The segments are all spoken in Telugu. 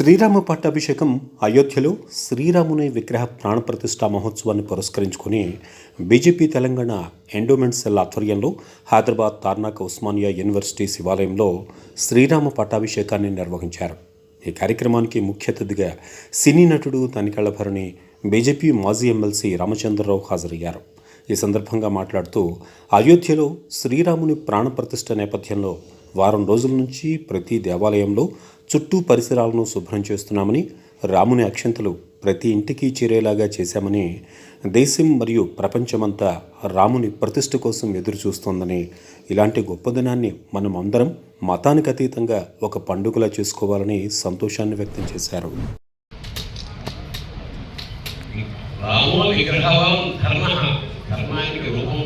శ్రీరామ పట్టాభిషేకం అయోధ్యలో శ్రీరాముని విగ్రహ ప్రాణప్రతిష్ఠా మహోత్సవాన్ని పురస్కరించుకొని బీజేపీ తెలంగాణ ఎండోమెంట్ సెల్ ఆధ్వర్యంలో హైదరాబాద్ తార్నాక ఉస్మానియా యూనివర్సిటీ శివాలయంలో శ్రీరామ పట్టాభిషేకాన్ని నిర్వహించారు. ఈ కార్యక్రమానికి ముఖ్య అతిథిగా సినీ నటుడు తనికళ్ళభరణి బీజేపీ మాజీ ఎమ్మెల్సీ రామచంద్రరావు హాజరయ్యారు. ఈ సందర్భంగా మాట్లాడుతూ అయోధ్యలో శ్రీరాముని ప్రాణప్రతిష్ఠ నేపథ్యంలో వారం రోజుల నుంచి ప్రతి దేవాలయంలో చుట్టూ పరిసరాలను శుభ్రం చేస్తున్నామని రాముని అక్షంతలు ప్రతి ఇంటికి చేరేలాగా చేశామని దేశం మరియు ప్రపంచమంతా రాముని ప్రతిష్ఠ కోసం ఎదురు చూస్తోందని ఇలాంటి గొప్పదనాన్ని మనం అందరం మతానికి అతీతంగా ఒక పండుగలా చేసుకోవాలని సంతోషాన్ని వ్యక్తం చేశారు. రూపం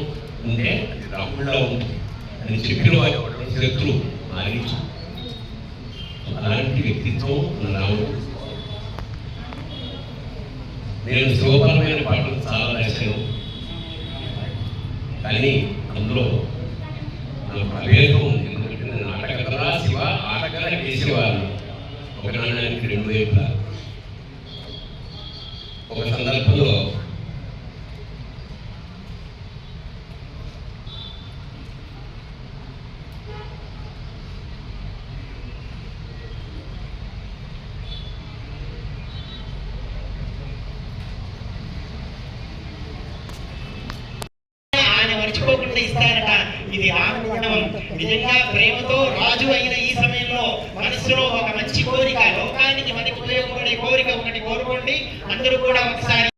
ఉంటే రాముడిలో ఉంది అని చెప్పిన వారు శత్రువు అలాంటి వ్యక్తిత్వం ఉన్న నేను శివపరమైన పాటలు చాలా రాశాను. కానీ అందులో నాకు అభేదం ఉంది. ఎందుకంటే నేను ఆటగలరా శివ ఆటగల వేసేవాళ్ళు ఒక నాణ్యానికి రెండు వైపులా. ఒక సందర్భంలో మర్చిపోకుండా ఇస్తారట. ఇది ఆనందం నిజంగా ప్రేమతో రాజు అయిన ఈ సమయంలో మనసులో ఒక మంచి కోరిక లోకానికి మనకి ఉపయోగపడే కోరిక ఒకటి కోరుకోండి. అందరూ కూడా ఒకసారి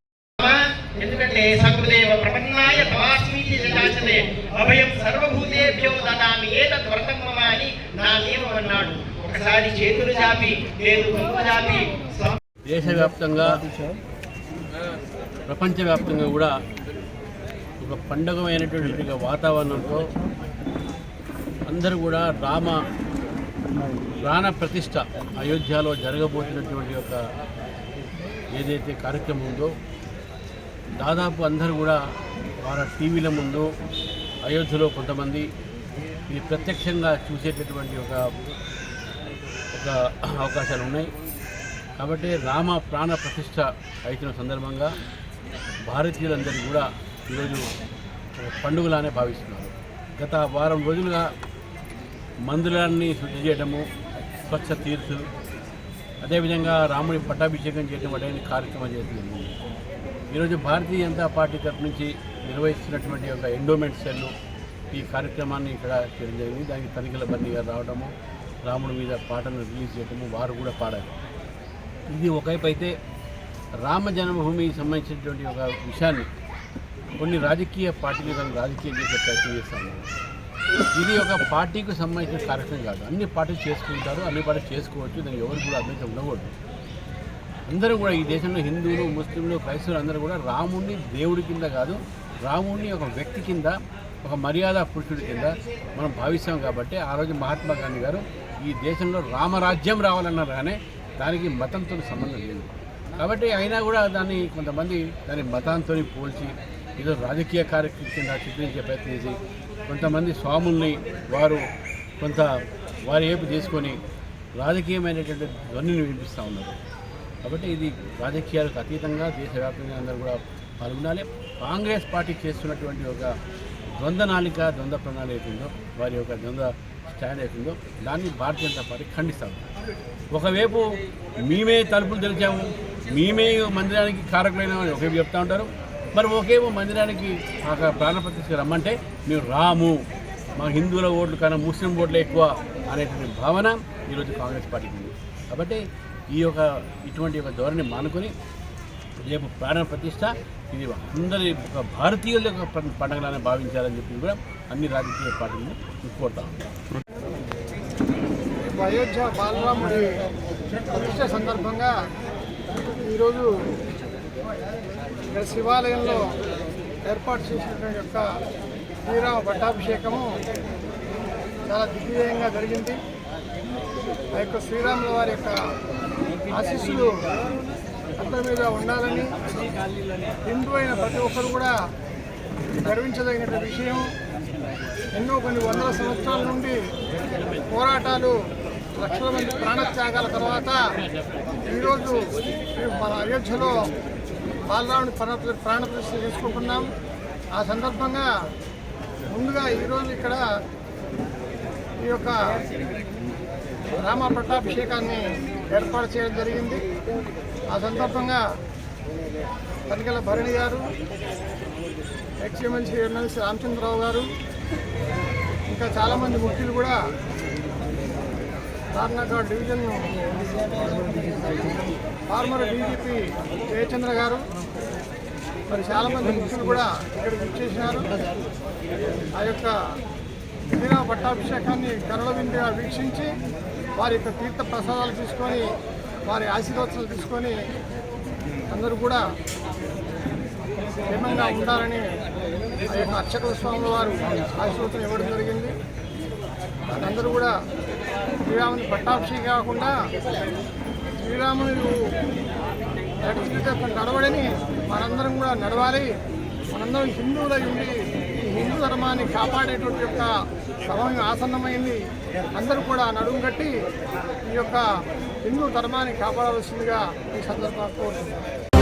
ఎందుకంటే సకృదేవ ప్రపన్నాయ తవాస్మీతి జటాచనే అభయం సర్వభూతేభ్యో దామి ఏద వ్రతం మమ అని నా నియమం అన్నాడు. ఒకసారి చేతులు చాపి లేదు కొంగు చాపి. దేశవ్యాప్తంగా ప్రపంచవ్యాప్తంగా కూడా ఒక పండగమైనటువంటి వాతావరణంతో అందరూ కూడా రామ ప్రాణ ప్రతిష్ట అయోధ్యలో జరగబోతున్నటువంటి ఒక ఏదైతే కార్యక్రమం ఉందో దాదాపు అందరూ కూడా వాళ్ళ టీవీల ముందు అయోధ్యలో కొంతమంది ఇది ప్రత్యక్షంగా చూసేటటువంటి ఒక ఒక అవకాశాలు ఉన్నాయి. కాబట్టి రామ ప్రాణ ప్రతిష్ట అయిన సందర్భంగా భారతీయులందరూ కూడా ఈరోజు పండుగలానే భావిస్తున్నారు. గత వారం రోజులుగా మందిరాన్ని శుద్ధి చేయడము స్వచ్ఛ తీర్చు అదేవిధంగా రాముడి పట్టాభిషేకం చేయడం అనేది కార్యక్రమం చేస్తుంది ఈరోజు భారతీయ జనతా పార్టీ తరఫు నుంచి నిర్వహిస్తున్నటువంటి ఒక ఎండోమెంట్ సెల్లు ఈ కార్యక్రమాన్ని ఇక్కడ చేయడం జరిగింది. దానికి తనిఖీల బండి గారు రావడము రాముడి మీద పాటను రిలీజ్ చేయడము వారు కూడా పాడారు. ఇది ఒకవైపు అయితే రామ జన్మభూమికి సంబంధించినటువంటి ఒక విషయాన్ని కొన్ని రాజకీయ పార్టీలు కానీ రాజకీయం చేసే ప్రయత్నం చేస్తాను ఇది ఒక పార్టీకి సంబంధించిన కార్యక్రమం కాదు. అన్ని పార్టీలు చేసుకుంటారు అన్ని పార్టీలు చేసుకోవచ్చు దానికి ఎవరు కూడా అభ్యంతరం ఉండకూడదు. అందరూ కూడా ఈ దేశంలో హిందువులు ముస్లింలు క్రైస్తవులు అందరూ కూడా రాముడిని దేవుడి కింద కాదు రాముడిని ఒక వ్యక్తి కింద ఒక మర్యాద పురుషుడి కింద మనం భావిస్తాం కాబట్టి ఆ రోజు మహాత్మా గాంధీ గారు ఈ దేశంలో రామరాజ్యం రావాలన్నారు కానీ దానికి మతంతో సంబంధం లేదు. కాబట్టి అయినా కూడా దాన్ని కొంతమంది దాని మతాంతో పోల్చి ఏదో రాజకీయ కార్యక్రమం కింద చిత్రించే ప్రయత్నం చేసి కొంతమంది స్వాముల్ని వారు కొంత వారి ఏపు చేసుకొని రాజకీయమైనటువంటి ధ్వనిని వినిపిస్తూ ఉన్నారు. కాబట్టి ఇది రాజకీయాలకు అతీతంగా దేశవ్యాప్తంగా అందరూ కూడా పాల్గొనాలి. కాంగ్రెస్ పార్టీ చేస్తున్నటువంటి ఒక ద్వంద్వ నాలిక ద్వంద్వ ప్రణాళిక అవుతుందో వారి యొక్క ద్వంద్వ స్టాండ్ అవుతుందో దాన్ని భారతీయ జనతా పార్టీ ఖండిస్తాము ఒకవైపు మేమే తలుపులు తెరిచాము మేమే మందిరానికి కారకులైన ఒకవైపు చెప్తా ఉంటారు. మరి ఒకేమో మందిరానికి ఆ ప్రాణప్రతిష్ఠ రమ్మంటే మేము రాము. మా హిందువుల ఓట్లు కన్నా ముస్లిం ఓట్లు ఎక్కువ అనేటువంటి భావన ఈరోజు కాంగ్రెస్ పార్టీకి ఉంది. కాబట్టి ఈ యొక్క ఇటువంటి ఒక ధోరణి మానుకొని రేపు ప్రాణ ప్రతిష్ట ఇది అందరి ఒక భారతీయుల యొక్క పం- భావించాలని చెప్పి కూడా అన్ని రాజకీయ పార్టీలను కోరుతా అయోధ్య బాలరాముడి ప్రతిష్ట సందర్భంగా ఈరోజు ఇక్కడ శివాలయంలో ఏర్పాటు చేసినటువంటి యొక్క శ్రీరామ పట్టాభిషేకము చాలా దిగ్విజయంగా జరిగింది. ఆ యొక్క శ్రీరాముల వారి యొక్క ఆశీస్సులు అందరి మీద ఉండాలని హిందూ అయిన ప్రతి ఒక్కరు కూడా గర్వించదగిన విషయం. ఎన్నో కొన్ని వందల సంవత్సరాల నుండి పోరాటాలు లక్షల మంది ప్రాణత్యాగాల తర్వాత ఈరోజు మన అయోధ్యలో బాలరాముని ప్రాణ ప్రాణప్రతిష్ఠ చేసుకుంటున్నాం. ఆ సందర్భంగా ముందుగా ఈరోజు ఇక్కడ ఈ యొక్క రామ పట్టాభిషేకాన్ని ఏర్పాటు చేయడం జరిగింది. ఆ సందర్భంగా Tanikella Bharani garu X MLC MLC Ramachandra Rao గారు ఇంకా చాలామంది ముఖ్యులు కూడా తార్నాకాడ్ డివిజన్ ఫార్మర్ డీజీపీ జయచంద్ర గారు మరి చాలామంది ముఖ్యులు కూడా ఇక్కడికి ఇచ్చేసినారు ఆ యొక్క శ్రీరామ పట్టాభిషేకాన్ని కరళ విందుగా వీక్షించి వారి యొక్క తీర్థ ప్రసాదాలు తీసుకొని వారి ఆశీర్వచనాలు తీసుకొని అందరూ కూడా క్షేమంగా ఉండాలని ఆ యొక్క అర్చకుల స్వాముల వారు ఆశీర్వచనం ఇవ్వడం జరిగింది. అందరూ కూడా శ్రీరాముని పట్టాభిషేకం కాకుండా శ్రీరాముని నడిచితే నడవడని మనందరం కూడా నడవాలి. మనందరం హిందువులై ఉండి హిందూ ధర్మాన్ని కాపాడేటువంటి యొక్క సమయం ఆసన్నమైంది. అందరూ కూడా నడుము కట్టి ఈ యొక్క హిందూ ధర్మాన్ని కాపాడవలసిందిగా ఈ సందర్భంగా కోరుతున్నాను